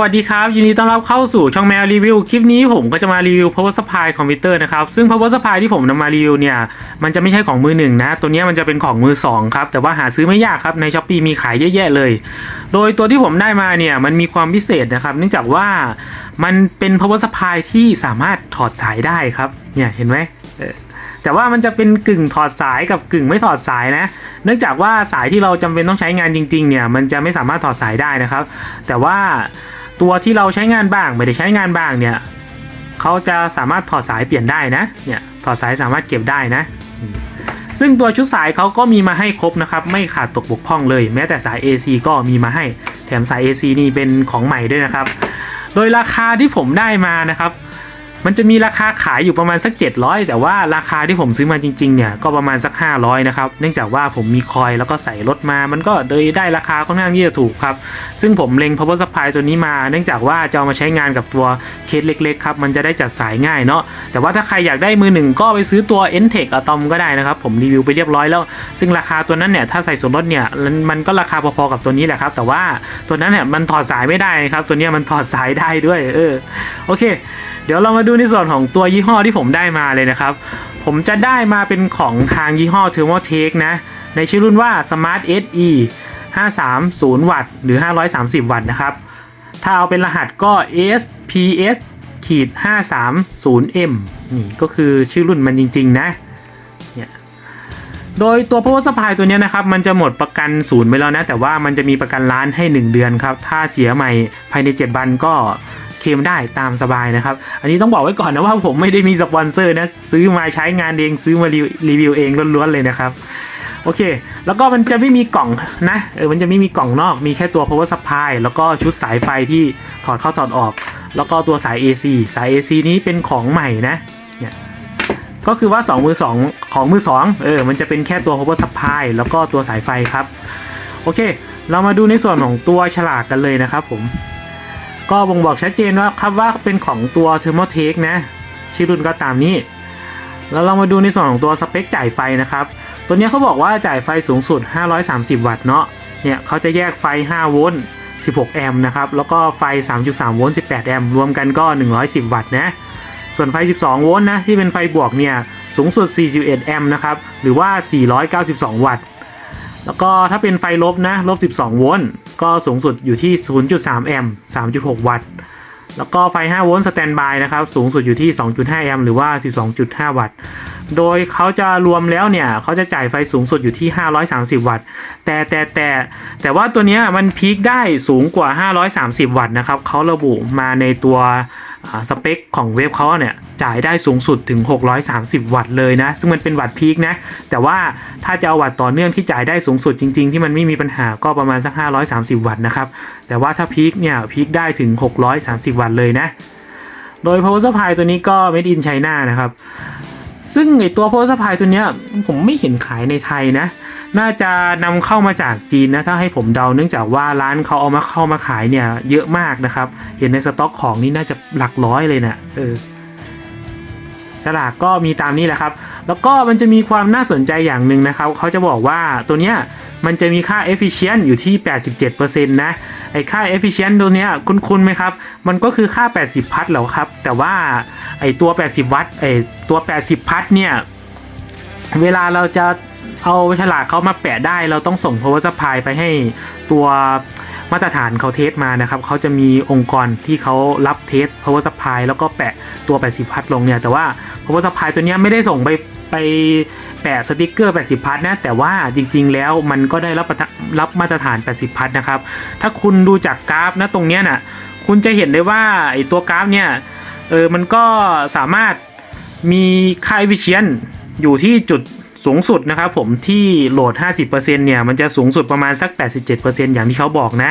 วัสดีครับ ยินดีต้อนรับเข้าสู่ช่องแมวรีวิว คลิปนี้ผมก็จะมารีวิว power supply คอมพิวเตอร์นะครับ ซึ่ง power supply ที่ผมนำมารีวิวเนี่ย มันจะไม่ใช่ของมือหนึ่งนะ ตัวนี้มันจะเป็นของมือสองครับ แต่ว่าหาซื้อไม่ยากครับ ใน s h อ p e e มีขายเยอะแยะเลย โดยตัวที่ผมได้มาเนี่ย มันมีความพิเศษนะครับ เนื่องจากว่ามันเป็น power supply ที่สามารถถอดสายได้ครับ เนี่ยเห็นไหมแต่ว่ามันจะเป็นกึ่งถอดสายกับกึ่งไม่ถอดสายนะ เนื่องจากว่าสายที่เราจำเป็นต้องใช้งานจริงๆเนี่ย มันจะไม่สามารถถอดสายได้นะครับ แต่ว่า ตัวที่เราใช้งานบ้างไม่ได้ใช้งานบ้างเนี่ยเขาจะสามารถถอดสายเปลี่ยนได้นะเนี่ยถอดสายสามารถเก็บได้นะ ซึ่งตัวชุดสายเขาก็มีมาให้ครบนะครับ ไม่ขาดตกบกพร่องเลย แม้แต่สาย AC ก็มีมาให้แถมสาย AC นี่เป็นของใหม่ด้วยนะครับ โดยราคาที่ผมได้มานะครับ มันจะมีราคาขายอยู่ประมาณสัก 700 แต่ว่าราคาที่ผมซื้อมาจริงๆเนี่ยก็ประมาณสัก 500 นะครับ เนื่องจากว่าผมมีคอยแล้วก็ใส่รถมา มันก็เลยได้ราคาค่อนข้างที่จะถูกครับ ซึ่งผมเล็ง power supply ตัวนี้มา เนื่องจากว่าจะเอามาใช้งานกับตัวเคสเล็กๆครับ มันจะได้จัดสายง่ายเนาะ แต่ว่าถ้าใครอยากได้มือหนึ่งก็ไปซื้อตัว n t e c Atom ก็ได้นะครับ ผมรีวิวไปเรียบร้อยแล้ว ซึ่งราคาตัวนั้นเนี่ยถ้าใส่ส่วนลดเนี่ยมันก็ราคาพอๆกับตัวนี้แหละครับ แต่ว่าตัวนั้นเนี่ยมันถอดสายไม่ได้นะครับ ตัวนี้มันถอดสายได้ด้วย เออ โอเค เดี๋ยวเรามาดูในส่วนของตัวยี่ห้อที่ผมได้มาเลยนะครับ ผมจะได้มาเป็นของทางยี่ห้อ Thermotech นะ ในชื่อรุ่นว่า Smart SE 530 วัตต์หรือ 530 วัตต์นะครับ ถ้าเอาเป็นรหัสก็ SPS ขีด 530M นี่ก็คือชื่อรุ่นมันจริง ๆ นะเนี่ยโดยตัว power supply ตัวนี้นะครับ มันจะหมดประกันศูนย์ไปแล้วนะ แต่ว่ามันจะมีประกันร้านให้ 1 เดือนครับ ถ้าเสียใหม่ภายใน 7 วันก็ ลมได้ตามสบายนะครับ อันนี้ต้องบอกไว้ก่อนนะว่าผมไม่ได้มีสปอนเซอร์นะ ซื้อมาใช้งานเองซื้อมารีวิวเองล้วนๆเลยนะครับโอเค แล้วก็มันจะไม่มีกล่องนะ เออ มันจะไม่มีกล่องนอก มีแค่ตัว power supply แล้วก็ชุดสายไฟที่ถอดเข้าถอดออก แล้วก็ตัวสาย AC สาย AC นี้เป็นของใหม่นะ เนี่ย ก็คือว่า 2 มือ 2 ของมือ 2 เออ มันจะเป็นแค่ตัว power supply แล้วก็ตัวสายไฟครับ โอเค เรามาดูในส่วนของตัวฉลากกันเลยนะครับผม ก็บ่งบอกชัดเจนว่าครับว่าเป็นของตัว Thermotech นะชื่อรุ่นก็ตามนี้ แล้วเรามาดูในส่วนของตัวสเปคจ่ายไฟนะครับ ตัวนี้เขาบอกว่าจ่ายไฟสูงสุด 530 วัตต์เนาะเนี่ยเขาจะแยกไฟ 5 โวลต์ 16 แอมป์นะครับ แล้วก็ไฟ 3.3 โวลต์ 18 แอมป์รวมกันก็ 110 วัตต์นะ ส่วนไฟ 12 โวลต์นะที่เป็นไฟบวกเนี่ยสูงสุด 41 แอมป์นะครับ หรือว่า 492 วัตต์ แล้วก็ถ้าเป็นไฟลบนะลบ 12 โวลต์ ก็สูงสุดอยู่ที่ 0.3 แอมป์ 3.6 วัตต์ แล้วก็ไฟ 5 โวลต์สแตนบายนะครับ สูงสุดอยู่ที่ 2.5 แอมป์ หรือว่า 12.5 วัตต์ โดยเขาจะรวมแล้วเนี่ย เขาจะจ่ายไฟสูงสุดอยู่ที่ 530 วัตต์ แต่แต่แต่แต่ว่าตัวนี้มันพีคได้สูงกว่า 530 วัตต์นะครับ เขาระบุมาในตัว สเปคของเว็บเขาเนี่ยจ่ายได้สูงสุดถึง 630 วัตต์เลยนะ ซึ่งมันเป็นวัตต์พีคนะ แต่ว่าถ้าจะเอาวัตต์ต่อเนื่องที่จ่ายได้สูงสุดจริง ๆ ที่มันไม่มีปัญหาก็ประมาณสัก 530 วัตต์นะครับ แต่ว่าถ้าพีคเนี่ยพีคได้ถึง 630 วัตต์เลยนะ โดย power supply ตัวนี้ก็ made in China นะครับ ซึ่งไอตัว power supply ตัวเนี้ยผมไม่เห็นขายในไทยนะ น่าจะนำเข้ามาจากจีนนะถ้าให้ผมเดาเนื่องจากว่าร้านเขาเอามาเข้ามาขายเนี่ยเยอะมากนะครับ เห็นในสต็อกของนี่น่าจะหลักร้อยเลยนะเออฉลากก็มีตามนี้แหละครับ แล้วก็มันจะมีความน่าสนใจอย่างหนึ่งนะครับ เขาจะบอกว่าตัวเนี้ยมันจะมีค่า efficient อยู่ที่ 87%นะ ไอ้ค่า efficient ตัวเนี้ยคุ้นๆไหมครับ มันก็คือค่า 80 พัทเหรอครับ แต่ว่าไอ้ตัว 80 วัตต์ไอ้ตัว 80 พัทเนี่ย เวลาเราจะ เอาฉลากเขามาแปะได้ เราต้องส่ง power supply ไปให้ตัวมาตรฐานเขาเทสมานะครับเขาจะมีองค์กรที่เขารับเทส power supply แล้วก็แปะตัว 80 พัทลงเนี่ยแต่ว่า power supply ตัวเนี้ยไม่ได้ส่งไปไปแปะสติกเกอร์ 80 พัทนะแต่ว่าจริง ๆ แล้วมันก็ได้รับรับมาตรฐาน 80 พัทนะครับ ถ้าคุณดูจากกราฟนะตรงเนี้ยน่ะคุณจะเห็นได้ว่าไอตัวกราฟเนี่ยเออมันก็สามารถมีค่า efficient อยู่ที่จุด สูงสุดนะครับผมที่โหลด 50%เนี่ยมันจะสูงสุดประมาณสัก 87%อย่างที่เขาบอกนะ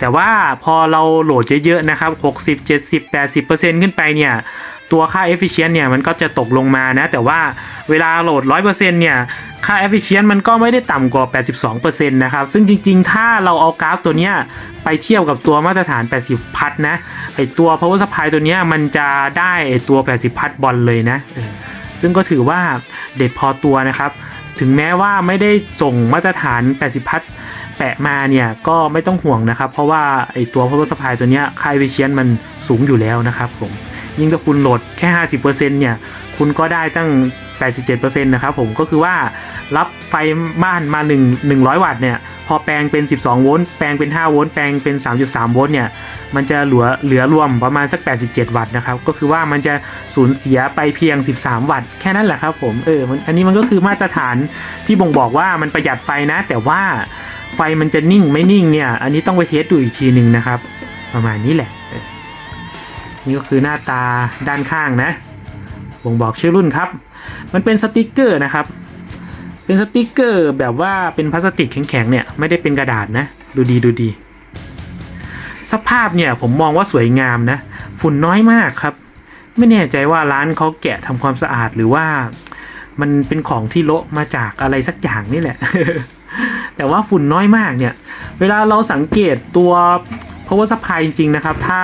แต่ว่าพอเราโหลดเยอะๆนะครับ 60 70 80%ขึ้นไปเนี่ยตัวค่า efficient เนี่ยมันก็จะตกลงมานะ แต่ว่าเวลาโหลด 100%เนี่ยค่า efficient มันก็ไม่ได้ต่ำกว่า 82%นะครับ ซึ่งจริงๆ ถ้าเราเอากราฟตัวเนี้ยไปเทียบกับตัวมาตรฐาน 80 พัทนะไอตัว power supply ตัวเนี้ยมันจะได้ตัว 80 พัทบอลเลยนะ ซึ่งก็ถือว่าเด็ดพอตัวนะครับ ถึงแม้ว่าไม่ได้ส่งมาตรฐาน 80 พัทแปะมาเนี่ยก็ไม่ต้องห่วงนะครับ เพราะว่าไอตัว power supply ตัวเนี้ยค่ายวิเชียนมันสูงอยู่แล้วนะครับผมยิ่งถ้าคุณโหลดแค่ 50%เนี่ย คุณก็ได้ตั้ง 87%นะครับผมก็คือว่ารับไฟบ้านมา 1 100 วัตต์เนี่ย พอแปลงเป็น 12 โวลต์แปลงเป็น 5 โวลต์แปลงเป็น 3.3 โวลต์เนี่ย มันจะเหลือเหลือรวมประมาณสัก 87 วัตต์นะครับ ก็คือว่ามันจะสูญเสียไปเพียง 13 วัตต์แค่นั้นแหละครับผมเออมันอันนี้มันก็คือมาตรฐานที่บ่งบอกว่ามันประหยัดไฟนะ แต่ว่าไฟมันจะนิ่งไม่นิ่งเนี่ย อันนี้ต้องไปเทสดูอีกทีหนึ่งนะครับ ประมาณนี้แหละนี่ก็คือหน้าตาด้านข้างนะ บ่งบอกชื่อรุ่นครับ มันเป็นสติกเกอร์นะครับ เป็นสติกเกอร์แบบว่าเป็นพลาสติกแข็งๆเนี่ยไม่ได้เป็นกระดาษนะ ดูดีดูดี สภาพเนี่ยผมมองว่าสวยงามนะ ฝุ่นน้อยมากครับ ไม่แน่ใจว่าร้านเขาแกะทำความสะอาดหรือว่า มันเป็นของที่โละมาจากอะไรสักอย่างนี่แหละ แต่ว่าฝุ่นน้อยมากเนี่ย เวลาเราสังเกตตัว power supply จริงๆนะครับ ถ้า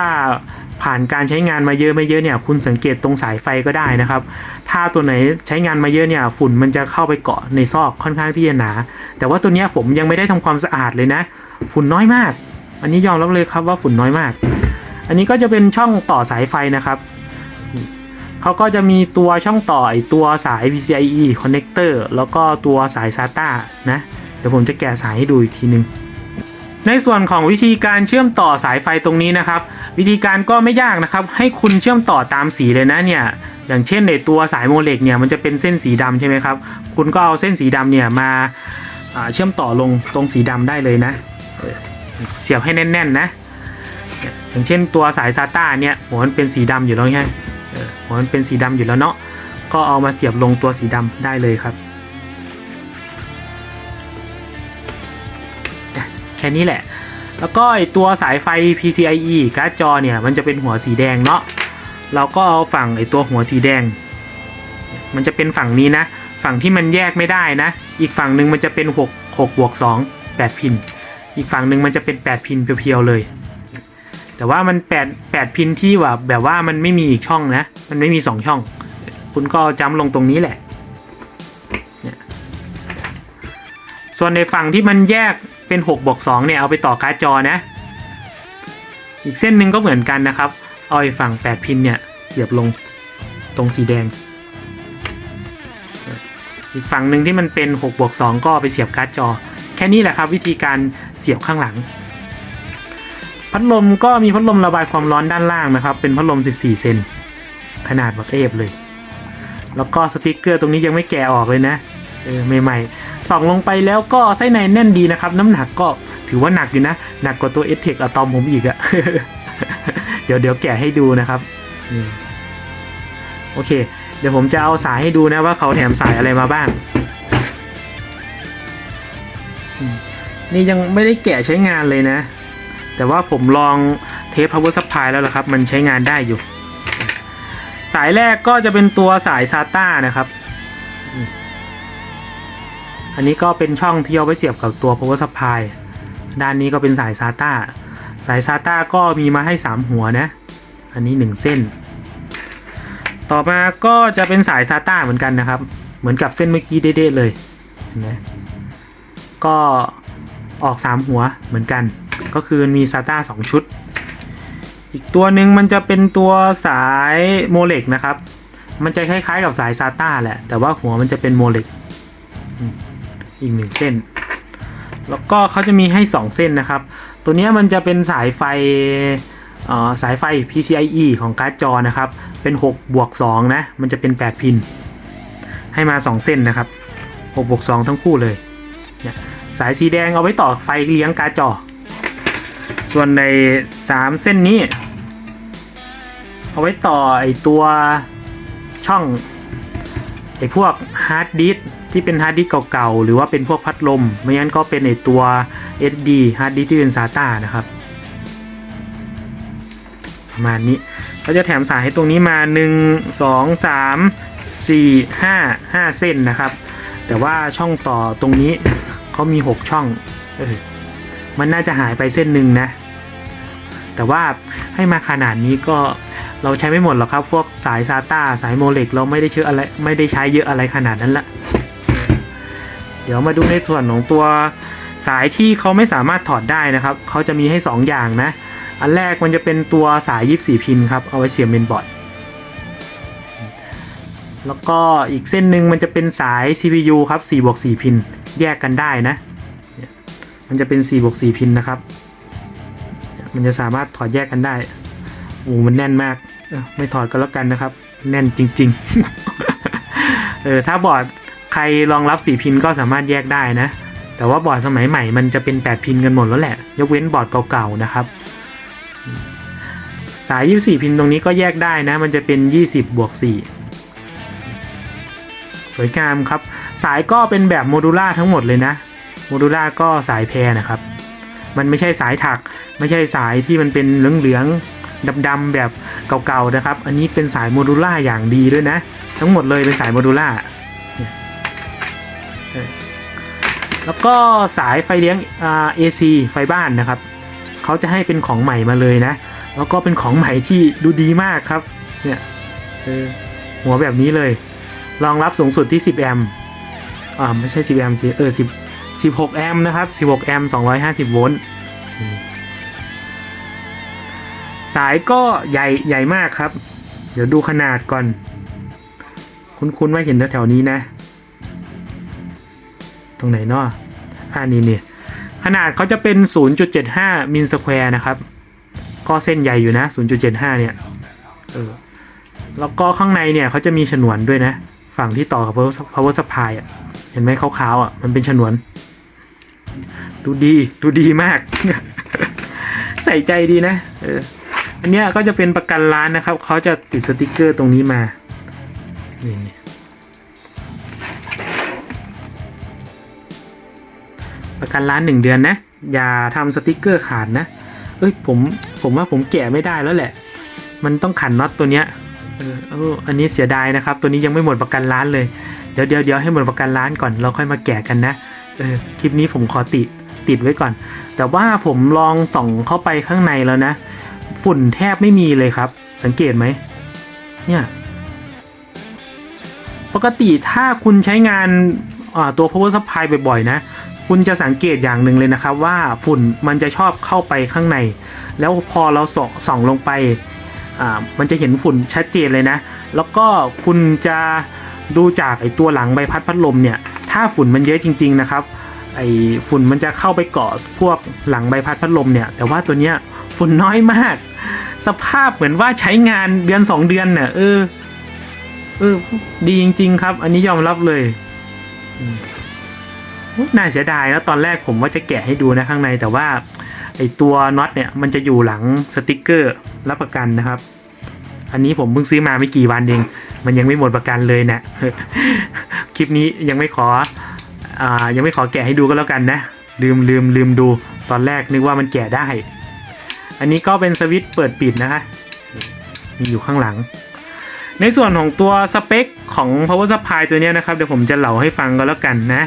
ผ่านการใช้งานมาเยอะไม่เยอะเนี่ย คุณสังเกตตรงสายไฟก็ได้นะครับ ถ้าตัวไหนใช้งานมาเยอะเนี่ย ฝุ่นมันจะเข้าไปเกาะในซอกค่อนข้างที่จะหนา แต่ว่าตัวเนี้ยผมยังไม่ได้ทำความสะอาดเลยนะ ฝุ่นน้อยมาก อันนี้ยอมรับเลยครับว่าฝุ่นน้อยมาก อันนี้ก็จะเป็นช่องต่อสายไฟนะครับเขาก็จะมีตัวช่องต่อไอตัวสาย PCIe connector แล้วก็ตัวสาย SATA นะ เดี๋ยวผมจะแกะสายให้ดูอีกทีนึง ในส่วนของวิธีการเชื่อมต่อสายไฟตรงนี้นะครับ วิธีการก็ไม่ยากนะครับ ให้คุณเชื่อมต่อตามสีเลยนะเนี่ยอย่างเช่นในตัวสายโมเลกเนี่ยมันจะเป็นเส้นสีดำใช่ไหมครับ คุณก็เอาเส้นสีดำเนี่ยมาเชื่อมต่อลงตรงสีดำได้เลยนะ เสียบให้แน่นๆนะ อย่างเช่นตัวสาย SATA เนี่ยหัวมันเป็นสีดำอยู่แล้วไงเออหัวมันเป็นสีดำอยู่แล้วเนาะก็เอามาเสียบลงตัวสีดำได้เลยครับ ค่นี้แหละ แล้วก็ไอตัวสายไฟ PCIe การ์ดจอเนี่ยมันจะเป็นหัวสีแดงเนาะเราก็เอาฝั่งไอตัวหัวสีแดง มันจะเป็นฝั่งนี้นะ ฝั่งที่มันแยกไม่ได้นะ อีกฝั่งหนึ่งมันจะเป็น 6 6บวก2 8 พิน อีกฝั่งหนึ่งมันจะเป็น 8 พินเพียวๆเลย แต่ว่ามัน 8 8 พินที่ว่าแบบว่ามันไม่มีอีกช่องนะ มันไม่มี 2 ช่อง คุณก็จำลงตรงนี้แหละ ส่วนในฝั่งที่มันแยก เป็น6บวก2เนี่ยเอาไปต่อการ์ดจอนะ อีกเส้นหนึ่งก็เหมือนกันนะครับ เอาไอ้ฝั่ง 8 พินเนี่ยเสียบลงตรงสีแดง อีกฝั่งหนึ่งที่มันเป็น6บวก2ก็ไปเสียบการ์ดจอ แค่นี้แหละครับวิธีการเสียบข้างหลัง พัดลมก็มีพัดลมระบายความร้อนด้านล่างนะครับ เป็นพัดลม 14 เซนขนาดบักเอฟเลย แล้วก็สติกเกอร์ตรงนี้ยังไม่แกะออกเลยนะ เออใหม่ๆส่องลงไปแล้วก็ไส้ในแน่นดีนะครับ น้ำหนักก็ถือว่าหนักอยู่นะ หนักกว่าตัวเอ t เทคอะตอมผมอีกอะเดี๋ยวเดี๋ยวแกะให้ดูนะครับโอเค เดี๋ยวผมจะเอาสายให้ดูนะว่าเขาแถมสายอะไรมาบ้าง นี่ยังไม่ได้แกะใช้งานเลยนะ แต่ว่าผมลองเทป power supply แล้วละครับ มันใช้งานได้อยู่ สายแรกก็จะเป็นตัวสาย SATA นะครับ อันนี้ก็เป็นช่องที่เอาไว้เสียบกับตัว power supply ด้านนี้ก็เป็นสาย SATA สาย SATA ก็มีมาให้ 3 หัวนะ อันนี้ 1 เส้น ต่อมาก็จะเป็นสาย SATA เหมือนกันนะครับ เหมือนกับเส้นเมื่อกี้เด้ๆเลยเห็นไหมก็ออก 3 หัวเหมือนกัน ก็คือมี SATA 2 ชุด อีกตัวหนึ่งมันจะเป็นตัวสายโมเลกนะครับ มันจะคล้ายๆกับสาย SATA แหละ แต่ว่าหัวมันจะเป็นโมเลก อีกหนึ่งเส้น แล้วก็เขาจะมีให้ 2 เส้นนะครับ ตัวนี้มันจะเป็นสายไฟออสายไฟ PCIe ของการ์ดจอนะครับ เป็น6บวก2นะ มันจะเป็น 8 พิน ให้มา 2 เส้นนะครับ6บวก2ทั้งคู่เลยเนี่ยสายสีแดงเอาไว้ต่อไฟเลี้ยงการ์ดจอ ส่วนใน 3 เส้นนี้ เอาไว้ต่อไอตัวช่องไอพวกฮาร์ดดิส ที่เป็นฮาร์ดดิสก์เก่าๆ หรือว่าเป็นพวกพัดลม ไม่งั้นก็เป็นไอตัว SD ฮาร์ดดิสก์ที่เป็น SATA นะครับ ประมาณนี้เขาจะแถมสายให้ตรงนี้มา 1 2 3 4 5 5 เส้นนะครับ แต่ว่าช่องต่อตรงนี้เขามี 6 ช่องเออมันน่าจะหายไปเส้นหนึ่งนะ แต่ว่าให้มาขนาดนี้ก็เราใช้ไม่หมดหรอกครับ พวกสาย SATA สายโมเลกเราไม่ได้เชื่ออะไรไม่ได้ใช้เยอะอะไรขนาดนั้นละ เดี๋ยวมาดูในส่วนของตัวสายที่เขาไม่สามารถถอดได้นะครับ เขาจะมีให้ 2 อย่างนะ อันแรกมันจะเป็นตัวสาย 24 พินครับ เอาไว้เสียบเมนบอร์ด แล้วก็อีกเส้นหนึ่งมันจะเป็นสาย CPU ครับ4บวก4พิน แยกกันได้นะ มันจะเป็น4บวก4พินนะครับ มันจะสามารถถอดแยกกันได้ โอ้มันแน่นมาก ไม่ถอดก็แล้วกันนะครับ แน่นจริง ๆ เออ ถ้าบอร์ด ใครรองรับ 4 พินก็สามารถแยกได้นะ แต่ว่าบอร์ดสมัยใหม่มันจะเป็น 8 พินกันหมดแล้วแหละ ยกเว้นบอร์ดเก่าๆนะครับ สาย 24 พินตรงนี้ก็แยกได้นะ มันจะเป็น 20บวก4สวยงามครับ สายก็เป็นแบบโมดูล่าทั้งหมดเลยนะโมดูล่าก็สายแพรนะครับ มันไม่ใช่สายถัก ไม่ใช่สายที่มันเป็นเหลืองๆดำๆแบบเก่าๆนะครับ อันนี้เป็นสายโมดูล่าอย่างดีด้วยนะ ทั้งหมดเลยเป็นสายโมดูล่า แล้วก็สายไฟเลี้ยงอ่า AC ไฟบ้านนะครับ เขาจะให้เป็นของใหม่มาเลยนะ แล้วก็เป็นของใหม่ที่ดูดีมากครับ เนี่ยหัวแบบนี้เลย รองรับสูงสุดที่ 10 แอมป์ อ่าไม่ใช่ 10 แอมป์สิ เออ 10 16 แอมป์นะครับ 16 แอมป์ 250 โวลต์ สายก็ใหญ่ใหญ่มากครับ เดี๋ยวดูขนาดก่อน คุ้นๆว่าเห็นแถวๆนี้นะ ตรงไหนเนาะอ่านี่เนี่ยขนาดเขาจะเป็น 0.75มิลสแควร์นะครับ ก็เส้นใหญ่อยู่นะ 0.75 เนี่ย เออ แล้วก็ข้างในเนี่ยเขาจะมีฉนวนด้วยนะ ฝั่งที่ต่อกับ power power supply อะ เห็นไหมขาวๆอะ มันเป็นฉนวน ดูดี ดูดีมาก ใส่ใจดีนะ เออ อันเนี้ยก็จะเป็นประกันร้านนะครับ เขาจะติดสติกเกอร์ตรงนี้มา นี่ ประกันร้านหนึ่งเดือนนะ อย่าทำสติกเกอร์ขาดนะ เอ้ยผมผมว่าผมแกะไม่ได้แล้วแหละ มันต้องขันน็อตตัวเนี้ยเออเอออันนี้เสียดายนะครับ ตัวนี้ยังไม่หมดประกันร้านเลยเดี๋ยวเดี๋ยวเดี๋ยวให้หมดประกันร้านก่อนเราค่อยมาแกะกันนะเออคลิปนี้ผมขอติดติดไว้ก่อน แต่ว่าผมลองส่องเข้าไปข้างในแล้วนะ ฝุ่นแทบไม่มีเลยครับ สังเกตไหมเนี่ยปกติถ้าคุณใช้งานตัว power supply บ่อยๆนะ คุณจะสังเกตอย่างหนึ่งเลยนะครับว่าฝุ่นมันจะชอบเข้าไปข้างใน แล้วพอเราส่องสองลงไปมันจะเห็นฝุ่นชัดเจนเลยนะ แล้วก็คุณจะดูจากไอตัวหลังใบพัดพัดลมเนี่ย ถ้าฝุ่นมันเยอะจริง ๆนะครับ ไอฝุ่นมันจะเข้าไปเกาะพวกหลังใบพัดพัดลมเนี่ย แต่ว่าตัวเนี้ยฝุ่นน้อยมาก สภาพเหมือนว่าใช้งานเดือนสองเดือนเนี่ยเออ เออ ดีจริง ๆ ครับ อันนี้ยอมรับเลย น่าเสียดายแล้วตอนแรกผมว่าจะแกะให้ดูนะข้างในแต่ว่าไอตัวน็อตเนี่ยมันจะอยู่หลังสติกเกอร์รับประกันนะครับ อันนี้ผมเพิ่งซื้อมาไม่กี่วันเอง มันยังไม่หมดประกันเลยเนะคลิปนี้ยังไม่ขออ่ายังไม่ขอแกะให้ดูก็แล้วกันนะ ลืมลืมลืมดูตอนแรกนึกว่ามันแกะได้ อันนี้ก็เป็นสวิตช์เปิดปิดนะคะมีอยู่ข้างหลัง ในส่วนของตัวสเปคของ power supply ตัวเนี้ยนะครับเดี๋ยวผมจะเล่าให้ฟังก็แล้วกันนะ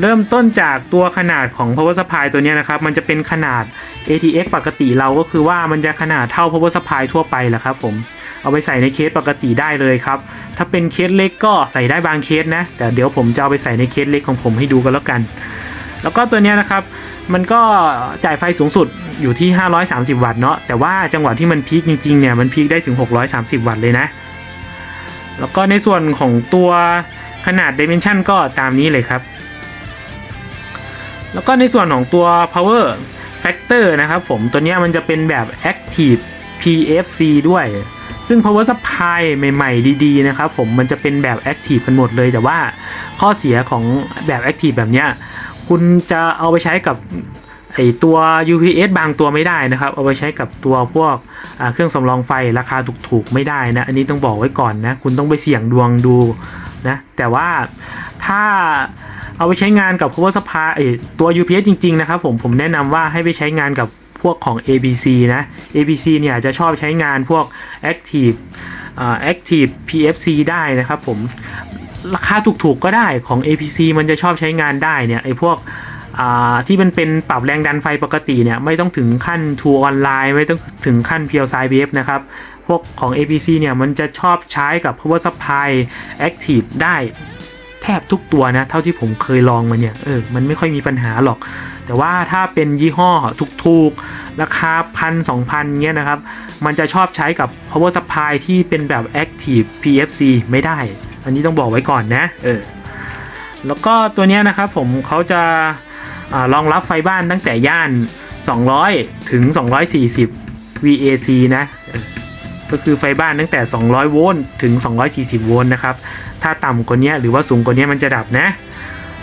เริ่มต้นจากตัวขนาดของ power supply ตัวนี้นะครับ มันจะเป็นขนาด ATX ปกติเราก็คือว่ามันจะขนาดเท่า power supply ทั่วไปแหละครับผม เอาไปใส่ในเคสปกติได้เลยครับ ถ้าเป็นเคสเล็กก็ใส่ได้บางเคสนะ แต่เดี๋ยวผมจะเอาไปใส่ในเคสเล็กของผมให้ดูกันแล้วกัน แล้วก็ตัวนี้นะครับ มันก็จ่ายไฟสูงสุดอยู่ที่ 530 วัตต์เนาะ แต่ว่าจังหวะที่มันพีคจริงๆเนี่ย มันพีคได้ถึง 630 วัตต์เลยนะ แล้วก็ในส่วนของตัว ขนาด Dimension ก็ตามนี้เลยครับ แล้วก็ในส่วนของตัว power factor นะครับผมตัวนี้มันจะเป็นแบบ active PFC ด้วย ซึ่ง power supply ใหม่ ๆ ดี ๆ นะครับผมมันจะเป็นแบบ active กันหมดเลย แต่ว่าข้อเสียของแบบ active แบบเนี้ยคุณจะเอาไปใช้กับไอตัว UPS บางตัวไม่ได้นะครับ เอาไปใช้กับตัวพวกเครื่องสำรองไฟราคาถูกๆ ไม่ได้นะ อันนี้ต้องบอกไว้ก่อนนะ คุณต้องไปเสี่ยงดวงดู นะแต่ว่าถ้าเอาไปใช้งานกับ power supply เอตัว UPS จริง ๆ นะครับผมผมแนะนำว่าให้ไปใช้งานกับพวกของ ABC นะ ABC เนี่ยจะชอบใช้งานพวก active อ่ active PFC ได้นะครับผมราคาถูกๆก็ได้ของ APC มันจะชอบใช้งานได้เนี่ยไอ้พวกที่มันเป็นปรับแรงดันไฟปกติเนี่ยไม่ต้องถึงขั้น True Online ไม่ต้องถึงขั้น Pure Side Wave นะครับ พวกของ APC เนี่ยมันจะชอบใช้กับ Power Supply Active ได้แทบทุกตัวนะ เท่าที่ผมเคยลองมาเนี่ยเออมันไม่ค่อยมีปัญหาหรอก แต่ว่าถ้าเป็นยี่ห้อถูกๆ ราคาพันสองพันเงี้ยนะครับ มันจะชอบใช้กับ power supply ที่เป็นแบบ active PFC ไม่ได้ อันนี้ต้องบอกไว้ก่อนนะเออแล้วก็ตัวเนี้ยนะครับผมเขาจะอารองรับไฟบ้านตั้งแต่ย่าน 200 ถึง 240 VAC นะเออ ก็คือไฟบ้านตั้งแต่ 200 โวลต์ถึง 240 โวลต์นะครับ ถ้าต่ำกว่านี้หรือว่าสูงกว่านี้มันจะดับนะ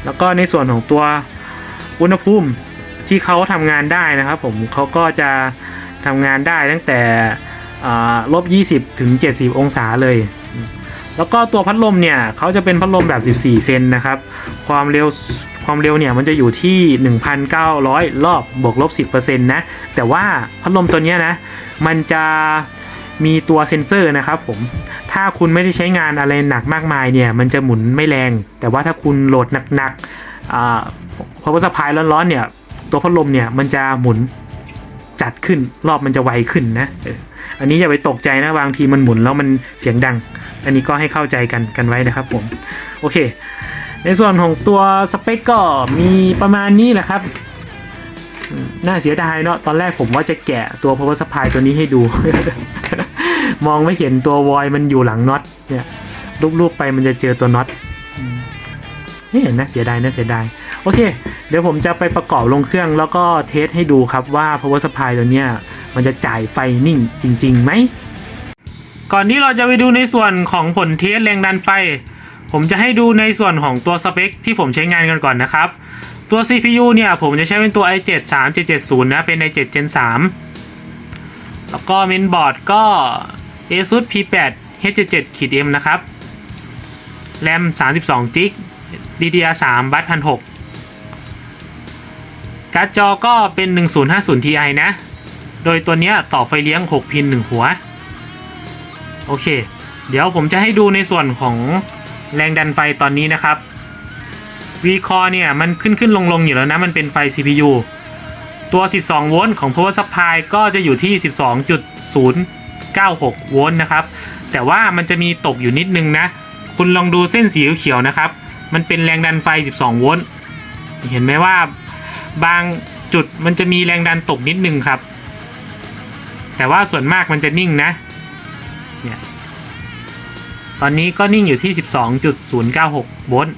แล้วก็ในส่วนของตัวอุณหภูมิที่เขาทำงานได้นะครับ ผมเขาก็จะทำงานได้ตั้งแต่ลบ 20 ถึง 70 องศาเลย แล้วก็ตัวพัดลมเนี่ยเขาจะเป็นพัดลมแบบ 14 เซนนะครับ ความเร็วความเร็วเนี่ยมันจะอยู่ที่ 1,900 รอบบวกลบ 10%นะ แต่ว่าพัดลมตัวนี้นะ มันจะ มีตัวเซ็นเซอร์นะครับผม ถ้าคุณไม่ได้ใช้งานอะไรหนักมากมายเนี่ย มันจะหมุนไม่แรง แต่ว่าถ้าคุณโหลดหนักๆพอ่าพอสพายร้อนๆเนี่ย ตัวพัดลมเนี่ยมันจะหมุนจัดขึ้น รอบมันจะไวขึ้นนะอันนี้อย่าไปตกใจนะบางทีมันหมุนแล้วมันเสียงดัง อันนี้ก็ให้เข้าใจกันกันไว้นะครับผม โอเค ในส่วนของตัวสเปคก็มีประมาณนี้แหละครับน่าเสียดายเนาะตอนแรกผมว่าจะแกะตัว power supply ตัวนี้ให้ดู มองไม่เห็นตัววอยมันอยู่หลังน็อตเนี่ยรูปๆไปมันจะเจอตัวน็อตไม่เห็นนะเสียดายนะเสียดายโอเค เดี๋ยวผมจะไปประกอบลงเครื่องแล้วก็เทสให้ดูครับว่า power supply ตัวเนี้ยมันจะจ่ายไฟนิ่งจริงๆไหม ก่อนที่เราจะไปดูในส่วนของผลเทสแรงดันไฟ ผมจะให้ดูในส่วนของตัวสเปคที่ผมใช้งานกันก่อนนะครับ ตัว CPU เนี่ยผมจะใช้เป็นตัว i7 3770 นะ เป็น i7 Gen 3แล้วก็เมนบอร์ดก็ ASUS P8 H77 ขีด M นะครับ แรม 32 g b DDR3 บัต1,600การ์ดจอก็เป็น 1050 Ti นะ โดยตัวนี้ต่อไฟเลี้ยง 6 พิน 1 หัว โอเค เดี๋ยวผมจะให้ดูในส่วนของแรงดันไฟตอนนี้นะครับ V-Core เนี่ย มันขึ้นขึ้นลงลงอยู่แล้วนะ มันเป็นไฟ CPU ตัว 12 โวลต์ของ Power Supply ก็จะอยู่ที่ 12.0 96 โวลต์นะครับ แต่ว่ามันจะมีตกอยู่นิดนึงนะ คุณลองดูเส้นสีเขียวนะครับ มันเป็นแรงดันไฟ 12 โวลต์ เห็นไหมว่าบางจุดมันจะมีแรงดันตกนิดนึงครับ แต่ว่าส่วนมากมันจะนิ่งนะ เนี่ย ตอนนี้ก็นิ่งอยู่ที่ 12.096 โวลต์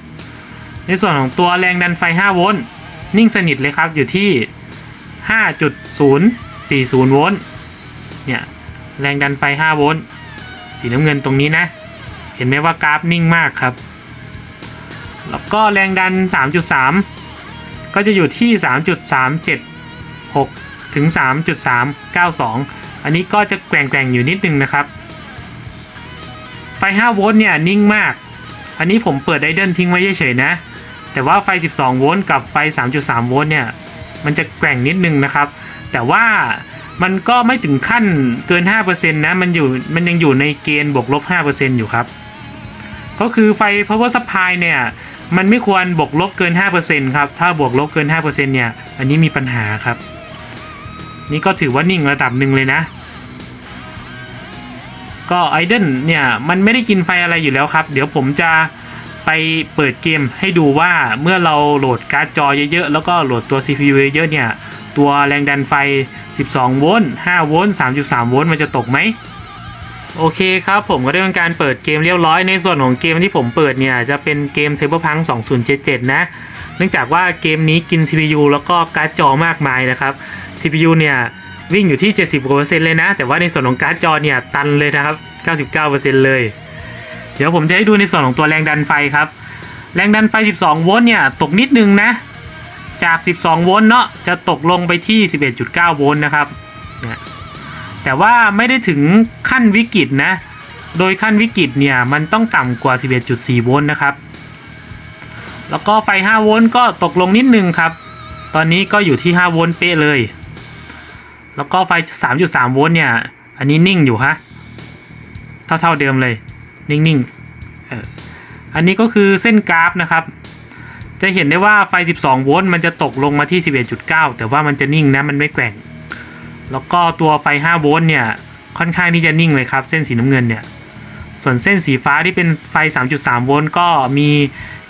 ในส่วนของตัวแรงดันไฟ 5 โวลต์ นิ่งสนิทเลยครับ อยู่ที่ 5.040 โวลต์ เนี่ย แรงดันไฟ 5 โวลต์ สีน้ำเงินตรงนี้นะ เห็นไหมว่ากราฟนิ่งมากครับ แล้วก็แรงดัน 3.3 ก็จะอยู่ที่ 3.376 ถึง 3.392 อันนี้ก็จะแกว่งๆอยู่นิดนึงนะครับ ไฟ 5 โวลต์เนี่ยนิ่งมาก อันนี้ผมเปิดไดเดิลทิ้งไว้เฉยๆนะ แต่ว่าไฟ 12 โวลต์กับไฟ 3.3 โวลต์เนี่ย มันจะแกว่งนิดนึงนะครับ แต่ว่า มันก็ไม่ถึงขั้นเกิน 5%นะ มันอยู่ มันยังอยู่ในเกณฑ์บวกลบ 5%อยู่ครับ ก็คือไฟ power supply เนี่ย มันไม่ควรบวกลบเกิน 5%ครับ ถ้าบวกลบเกิน 5%เนี่ย อันนี้มีปัญหาครับ นี่ก็ถือว่านิ่งระดับหนึ่งเลยนะ ก็ไอเดนเนี่ย มันไม่ได้กินไฟอะไรอยู่แล้วครับ เดี๋ยวผมจะไปเปิดเกมให้ดูว่าเมื่อเราโหลดการ์ดจอเยอะๆ แล้วก็โหลดตัว CPU เยอะๆเนี่ย ตัวแรงดันไฟ 12 โวลต์ 5 โวลต์ 3.3 โวลต์ มันจะตกไหม โอเคครับ ผมก็ได้ทำการเปิดเกมเรียบร้อย ในส่วนของเกมที่ผมเปิดเนี่ย จะเป็นเกม Cyberpunk 2077 นะ เนื่องจากว่าเกมนี้กิน CPU แล้วก็การ์ดจอมากมายนะครับ CPU เนี่ยวิ่งอยู่ที่ 70%เลยนะ แต่ว่าในส่วนของการ์ดจอเนี่ยตันเลยนะครับ 99%เลย เดี๋ยวผมจะให้ดูในส่วนของตัวแรงดันไฟครับ แรงดันไฟ 12 โวลต์เนี่ยตกนิดนึงนะ จาก 12 โวลต์เนาะจะตกลงไปที่ 11.9 โวลต์นะครับ แต่ว่าไม่ได้ถึงขั้นวิกฤตนะ โดยขั้นวิกฤตเนี่ย มันต้องต่ำกว่า 11.4 โวลต์นะครับ แล้วก็ไฟ 5 โวลต์ก็ตกลงนิดนึงครับ ตอนนี้ก็อยู่ที่ 5 โวลต์เป๊ะเลย แล้วก็ไฟ 3.3 โวลต์เนี่ย อันนี้นิ่งอยู่ฮะ เท่าๆเดิมเลย นิ่งๆ อันนี้ก็คือเส้นกราฟนะครับ จะเห็นได้ว่าไฟ 12 โวลต์มันจะตกลงมาที่ 11.9 แต่ว่ามันจะนิ่งนะ มันไม่แกว่ง แล้วก็ตัวไฟ 5 โวลต์เนี่ย ค่อนข้างที่จะนิ่งเลยครับ เส้นสีน้ำเงินเนี่ย ส่วนเส้นสีฟ้าที่เป็นไฟ 3.3 โวลต์ก็มี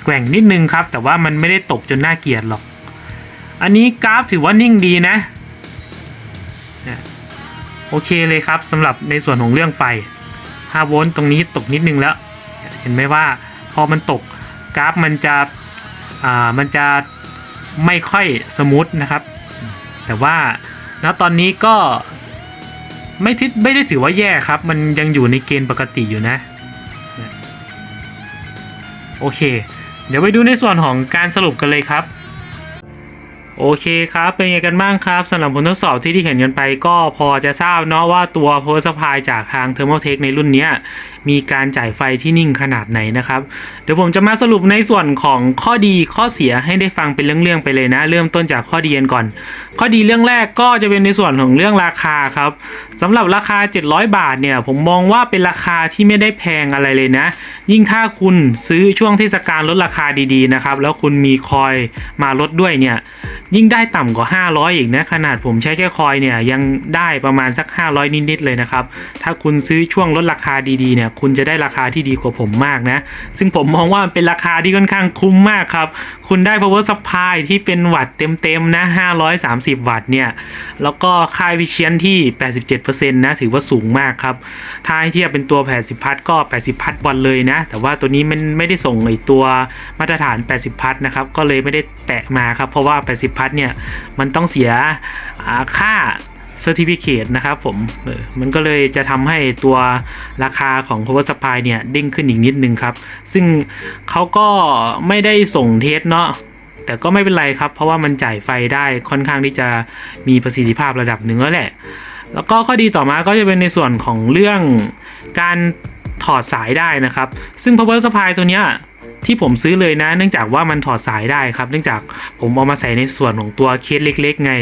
แกว่งนิดนึงครับ แต่ว่ามันไม่ได้ตกจนน่าเกลียดหรอก อันนี้กราฟถือว่านิ่งดีนะ โอเคเลยครับสำหรับในส่วนของเรื่องไฟ 5 โวลต์ตรงนี้ตกนิดนึงแล้ว เห็นไหมว่าพอมันตกกราฟมันจะ อ่ามันจะไม่ค่อยสมูทนะครับ แต่ว่าณตอนนี้ก็ไม่ทิไม่ได้ถือว่าแย่ครับ มันยังอยู่ในเกณฑ์ปกติอยู่นะ โอเค เดี๋ยวไปดูในส่วนของการสรุปกันเลยครับ โอเคครับ เป็นไงกันบ้างครับสำหรับผลทดสอบที่ที่เห็นกันไป ก็พอจะทราบเนาะว่าตัว power supply จากทาง Thermaltake ในรุ่นเนี้ย มีการจ่ายไฟที่นิ่งขนาดไหนนะครับ เดี๋ยวผมจะมาสรุปในส่วนของข้อดีข้อเสียให้ได้ฟังเป็นเรื่องๆไปเลยนะ เริ่มต้นจากข้อดีกันก่อน ข้อดีเรื่องแรกก็จะเป็นในส่วนของเรื่องราคาครับสำหรับราคา 700 บาทเนี่ย ผมมองว่าเป็นราคาที่ไม่ได้แพงอะไรเลยนะ ยิ่งถ้าคุณซื้อช่วงเทศกาลลดราคาดีๆนะครับ แล้วคุณมีคอยมาลดด้วยเนี่ย ยิ่งได้ต่ำกว่า 500 อีกนะ ขนาดผมใช้แค่คอยเนี่ยยังได้ประมาณสัก 500 นิดๆเลยนะครับ ถ้าคุณซื้อช่วงลดราคาดีๆเนี่ยคุณจะได้ราคาที่ดีกว่าผมมากนะ ซึ่งผมมองว่ามันเป็นราคาที่ค่อนข้างคุ้มมากครับ คุณได้ power supply ที่เป็นวัตต์เต็มๆนะ 530 วัตต์เนี่ย แล้วก็ค่า efficient ที่ 87%นะ ถือว่าสูงมากครับถ้าให้เทียบเป็นตัว 80 พัทก็ 80 พัทบอลเลยนะ แต่ว่าตัวนี้มันไม่ได้ส่งไอตัวมาตรฐาน 80 พัทนะครับ ก็เลยไม่ได้แตะมาครับ เพราะว่า 80 พัทเนี่ย มันต้องเสียค่า อ่าค่า Certificate นะครับผมมันก็เลยจะทำให้ตัวราคาของ Power Supply เนี่ยเด้งขึ้นอีกนิดนึงครับ ซึ่งเขาก็ไม่ได้ส่งเทสเนาะแต่ก็ไม่เป็นไรครับ เพราะว่ามันจ่ายไฟได้ค่อนข้างที่จะมีประสิทธิภาพระดับหนึ่งแล้วแหละ แล้วก็ข้อดีต่อมาก็จะเป็นในส่วนของเรื่องการถอดสายได้นะครับ ซึ่ง power supply ตัวเนี้ยที่ผมซื้อเลยนะ เนื่องจากว่ามันถอดสายได้ครับ เนื่องจากผมเอามาใส่ในส่วนของตัวเคสเล็ก ๆ ไง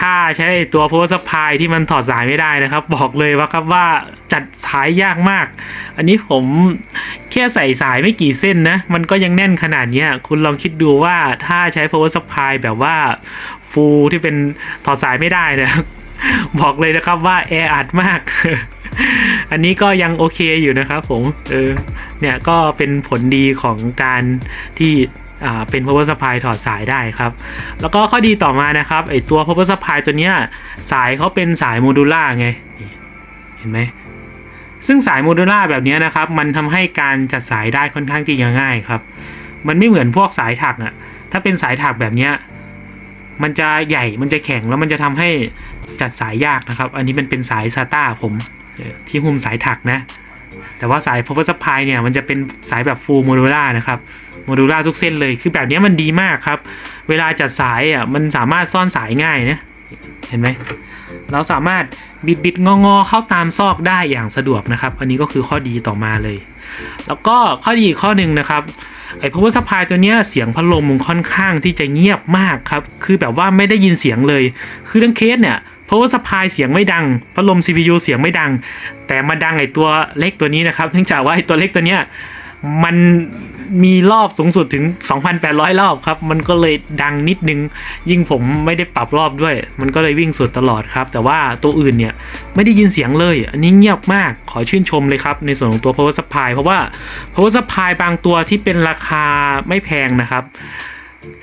ถ้าใช้ตัว power supply ที่มันถอดสายไม่ได้นะครับ บอกเลยว่าครับว่าจัดสายยากมาก อันนี้ผมแค่ใส่สายไม่กี่เส้นนะ มันก็ยังแน่นขนาดนี้คุณลองคิดดูว่าถ้าใช้ power supply แบบว่าฟูลที่เป็นถอดสายไม่ได้นะบอกเลยนะครับว่าแออัดมาก อันนี้ก็ยังโอเคอยู่นะครับผม เออ เนี่ยก็เป็นผลดีของการที่ เป็น power supply ถอดสายได้ครับ แล้วก็ข้อดีต่อมานะครับไอตัว power supply ตัวเนี้ยสายเขาเป็นสายโมดูล่าไง เห็นไหมซึ่งสายโมดูล่าแบบเนี้ยนะครับ มันทำให้การจัดสายได้ค่อนข้างที่จะง่ายครับ มันไม่เหมือนพวกสายถักอะถ้าเป็นสายถักแบบเนี้ยมันจะใหญ่ มันจะแข็ง แล้วมันจะทำให้จัดสายยากนะครับ อันนี้มันเป็นสายซาต้าผมที่หุ้มสายถักนะ แต่ว่าสาย power supply เนี่ยมันจะเป็นสายแบบ full modular นะครับ modular ทุกเส้นเลยคือแบบนี้มันดีมากครับ เวลาจัดสายอะมันสามารถซ่อนสายง่ายนะเห็นไหมเราสามารถบิดบิดงองอเข้าตามซอกได้อย่างสะดวกนะครับ อันนี้ก็คือข้อดีต่อมาเลย แล้วก็ข้อดีอีกข้อหนึ่งนะครับไอ้ power supply ตัวเนี้ยเสียงพัดลมมันค่อนข้างที่จะเงียบมากครับ คือแบบว่าไม่ได้ยินเสียงเลย คือเรื่องเคสเนี่ย power supply เสียงไม่ดัง พัดลม CPU เสียงไม่ดัง แต่มาดังไอตัวเล็กตัวนี้นะครับ เนื่องจากว่าไอตัวเล็กตัวเนี้ยมันมีรอบสูงสุดถึง 2,800 รอบครับ มันก็เลยดังนิดนึง ยิ่งผมไม่ได้ปรับรอบด้วย มันก็เลยวิ่งสุดตลอดครับ แต่ว่าตัวอื่นเนี่ย ไม่ได้ยินเสียงเลย อันนี้เงียบมาก ขอชื่นชมเลยครับ ในส่วนของตัว power supply เพราะว่า power supply บางตัวที่เป็นราคาไม่แพงนะครับ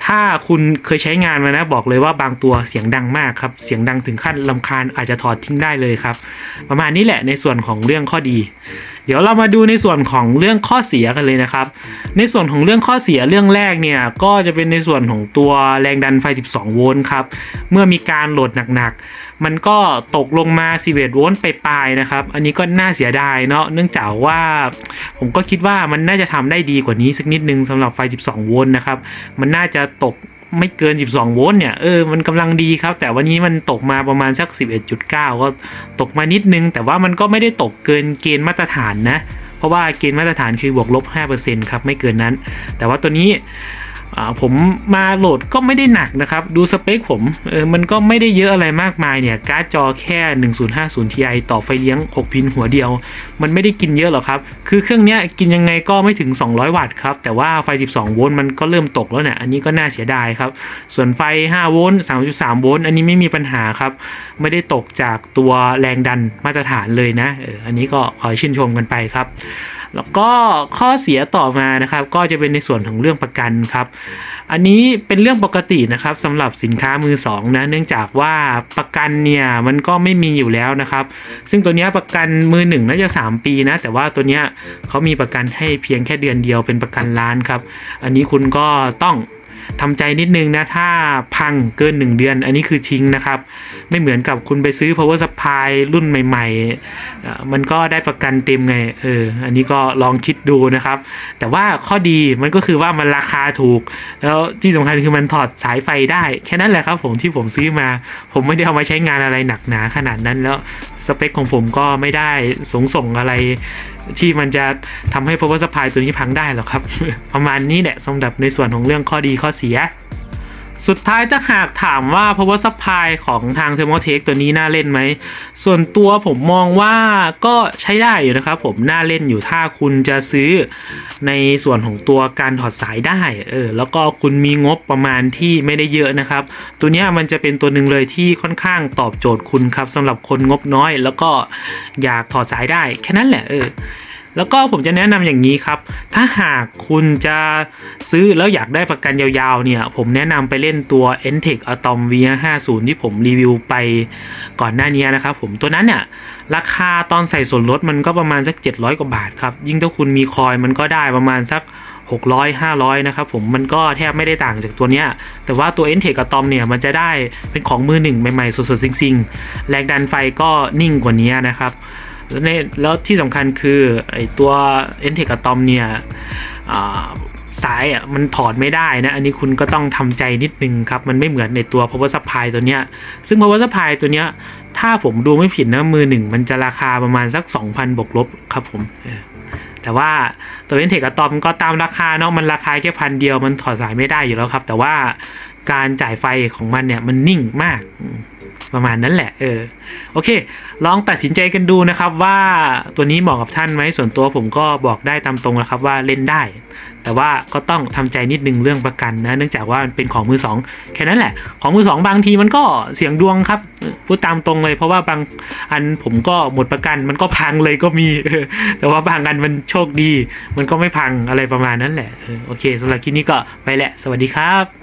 ถ้าคุณเคยใช้งานมานะบอกเลยว่าบางตัวเสียงดังมากครับ เสียงดังถึงขั้นลำคาญอาจจะถอดทิ้งได้เลยครับ ประมาณนี้แหละในส่วนของเรื่องข้อดี เดี๋ยวเรามาดูในส่วนของเรื่องข้อเสียกันเลยนะครับ ในส่วนของเรื่องข้อเสียเรื่องแรกเนี่ยก็จะเป็นในส่วนของตัวแรงดันไฟ 12 โวลต์ครับ เมื่อมีการโหลดหนักๆ มันก็ตกลงมา11โวลต์ไปปลายนะครับ อันนี้ก็น่าเสียดายเนาะเนื่องจากว่า ผมก็คิดว่ามันน่าจะทำได้ดีกว่านี้สักนิดนึงสำหรับไฟ 12 โวลต์นะครับ มันน่าจะตกไม่เกิน 12 โวลต์เนี่ย เออ มันกำลังดีครับ แต่วันนี้มันตกมาประมาณสัก 11.9 ก็ตกมานิดนึง แต่ว่ามันก็ไม่ได้ตกเกินเกณฑ์มาตรฐานนะ เพราะว่าเกณฑ์มาตรฐานคือบวกลบ 5%ครับ ไม่เกินนั้น แต่ว่าตัวนี้ ผมมาโหลดก็ไม่ได้หนักนะครับ ดูสเปคผมเออมันก็ไม่ได้เยอะอะไรมากมายเนี่ย การ์ดจอแค่ 1050 Ti ต่อไฟเลี้ยง 6 พินหัวเดียว มันไม่ได้กินเยอะหรอกครับ คือเครื่องเนี้ยกินยังไงก็ไม่ถึง 200 วัตต์ครับ แต่ว่าไฟ 12 โวลต์มันก็เริ่มตกแล้วเนี่ย อันนี้ก็น่าเสียดายครับ ส่วนไฟ 5 โวลต์ 3.3 โวลต์ อันนี้ไม่มีปัญหาครับ ไม่ได้ตกจากตัวแรงดันมาตรฐานเลยนะเอออันนี้ก็ขอชื่นชมกันไปครับ แล้วก็ข้อเสียต่อมานะครับ ก็จะเป็นในส่วนของเรื่องประกันครับ อันนี้เป็นเรื่องปกตินะครับสำหรับสินค้ามือสองนะเนื่องจากว่าประกันเนี่ยมันก็ไม่มีอยู่แล้วนะครับ ซึ่งตัวนี้ประกันมือหนึ่งน่าจะ 3 ปีนะ แต่ว่าตัวนี้เขามีประกันให้เพียงแค่เดือนเดียวเป็นประกันล้านครับ อันนี้คุณก็ต้อง ทำใจนิดนึงนะ ถ้าพังเกิน 1 เดือน อันนี้คือทิ้งนะครับ ไม่เหมือนกับคุณไปซื้อ power supply รุ่นใหม่ ๆ มันก็ได้ประกันเต็มไง เออ อันนี้ก็ลองคิดดูนะครับ แต่ว่าข้อดีมันก็คือว่ามันราคาถูก แล้วที่สำคัญคือมันถอดสายไฟได้ แค่นั้นแหละครับผมที่ผมซื้อมา ผมไม่ได้เอามาใช้งานอะไรหนักหนาขนาดนั้นแล้ว สเปคของผมก็ไม่ได้สูงส่งอะไร ที่มันจะทำให้ power supply ตัวนี้พังได้หรอกครับ ประมาณนี้แหละสำหรับในส่วนของเรื่องข้อดีข้อเสีย สุดท้ายถ้าหากถามว่า power supply ของทาง Thermaltake ตัวนี้น่าเล่นไหม ส่วนตัวผมมองว่าก็ใช้ได้อยู่นะครับผมน่าเล่นอยู่ถ้าคุณจะซื้อในส่วนของตัวการถอดสายได้เออแล้วก็คุณมีงบประมาณที่ไม่ได้เยอะนะครับ ตัวนี้มันจะเป็นตัวหนึ่งเลยที่ค่อนข้างตอบโจทย์คุณครับสำหรับคนงบน้อย แล้วก็อยากถอดสายได้แค่นั้นแหละเออ แล้วก็ผมจะแนะนำอย่างนี้ครับ ถ้าหากคุณจะซื้อแล้วอยากได้ประกันยาวๆ เนี่ย ผมแนะนำไปเล่นตัว e n t e c Atom V50 ที่ผมรีวิวไปก่อนหน้านี้นะครับผมตัวนั้นเนี่ย ราคาตอนใส่ส่วนลดมันก็ประมาณสัก 700 กว่าบาทครับ ยิ่งถ้าคุณมีคอยมันก็ได้ประมาณสัก600 500 นะครับผมมันก็แทบไม่ได้ต่างจากตัวเนี้ย แต่ว่าตัว e n t e c Atom เนี่ย มันจะได้เป็นของมือหนึ่งใหม่ๆสดๆซิงๆ แรงดันไฟก็นิ่งกว่านี้นะครับ แล้วในแล้วที่สำคัญคือไอตัว e n t e c Atom เนี่ยอ่าสายอะมันถอดไม่ได้นะ อันนี้คุณก็ต้องทำใจนิดนึงครับ มันไม่เหมือนในตัว power supply ตัวเนี้ย ซึ่ง power supply ตัวเนี้ย ถ้าผมดูไม่ผิดนะ มือหนึ่งมันจะราคาประมาณสัก 2,000 บวกลบครับผม แต่ว่าตัว e n t e c Atom ก็ตามราคาเนาะมันราคาแค่พันเดียวมันถอดสายไม่ได้อยู่แล้วครับ แต่ว่า การจ่ายไฟของมันเนี่ยมันนิ่งมากประมาณนั้นแหละเออโอเค ลองตัดสินใจกันดูนะครับว่าตัวนี้เหมาะกับท่านไหมส่วนตัวผมก็บอกได้ตามตรงนะครับว่าเล่นได้ แต่ว่าก็ต้องทำใจนิดนึงเรื่องประกันนะ เนื่องจากว่ามันเป็นของมือสองแค่นั้นแหละ ของมือสองบางทีมันก็เสียงดวงครับ พูดตามตรงเลย เพราะว่าบางอันผมก็หมดประกันมันก็พังเลยก็มี แต่ว่าบางอันมันโชคดี มันก็ไม่พังอะไรประมาณนั้นแหละโอเคสำหรับคลิปนี้ก็ไปแหละ สวัสดีครับ